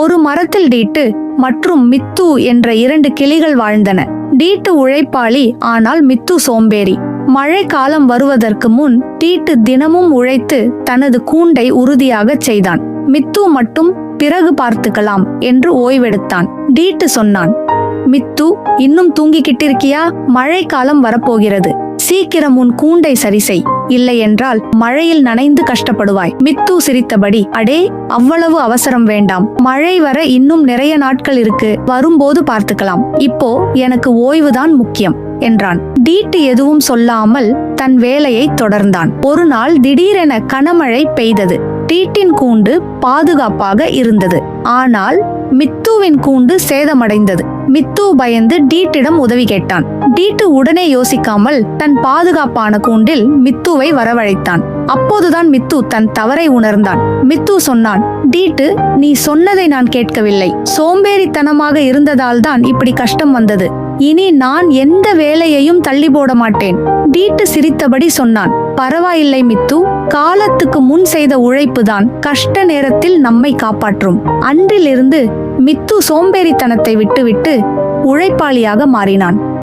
ஒரு மரத்தில் டீட்டு மற்றும் மித்து என்ற இரண்டு கிளிகள் வாழ்ந்தன. டீட்டு உழைப்பாளி ஆனால் மித்து சோம்பேறி. மழை காலம் வருவதற்கு முன் டீட்டு தினமும் உழைத்து தனது கூண்டை உறுதியாகச் செய்தான். மித்து மட்டும் பிறகு பார்த்துக்கலாம் என்று ஓய்வெடுத்தான். டீட்டு சொன்னான் மித்து இன்னும் தூங்கிக்கிட்டிருக்கியா? மழைக்காலம் மழை காலம் வரப்போகிறது. சீக்கிரம் உன் கூண்டை சரி செய். இல்லையென்றால் மழையில் நனைந்து கஷ்டப்படுவாய். மித்து சிரித்தபடி அடே அவ்வளவு அவசரம் வேண்டாம். மழை வர இன்னும் நிறைய நாட்கள் இருக்கு. வரும்போது பார்த்துக்கலாம். இப்போ எனக்கு ஓய்வுதான் முக்கியம் என்றான். டீட்டு எதுவும் சொல்லாமல் தன் வேலையை தொடர்ந்தான். ஒரு நாள் திடீரென கனமழை பெய்தது. டீட்டின் கூண்டு பாதுகாப்பாக இருந்தது. ஆனால் மித்துவின் கூண்டு சேதமடைந்தது. மித்து பயந்து டீட்டிடம் உதவி கேட்டான். டீட்டு உடனே யோசிக்காமல் தன் பாதுகாப்பான கூண்டில் மித்துவை வரவழைத்தான். அப்போதுதான் மித்து தன் தவறை உணர்ந்தான். மித்து சொன்னான் டீட்டு நீ சொன்னதை நான் கேட்கவில்லை. சோம்பேறித்தனமாக இருந்ததால் தான் இப்படி கஷ்டம் வந்தது. இனி நான் எந்த வேலையையும் தள்ளி போட மாட்டேன். டீட்டு சிரித்தபடி சொன்னான் பரவாயில்லை மித்து காலத்துக்கு முன் செய்த உழைப்புதான் கஷ்ட நேரத்தில் நம்மை காப்பாற்றும். அன்றிலிருந்து மித்து சோம்பேறித்தனத்தை விட்டுவிட்டு உழைப்பாளியாக மாறினான்.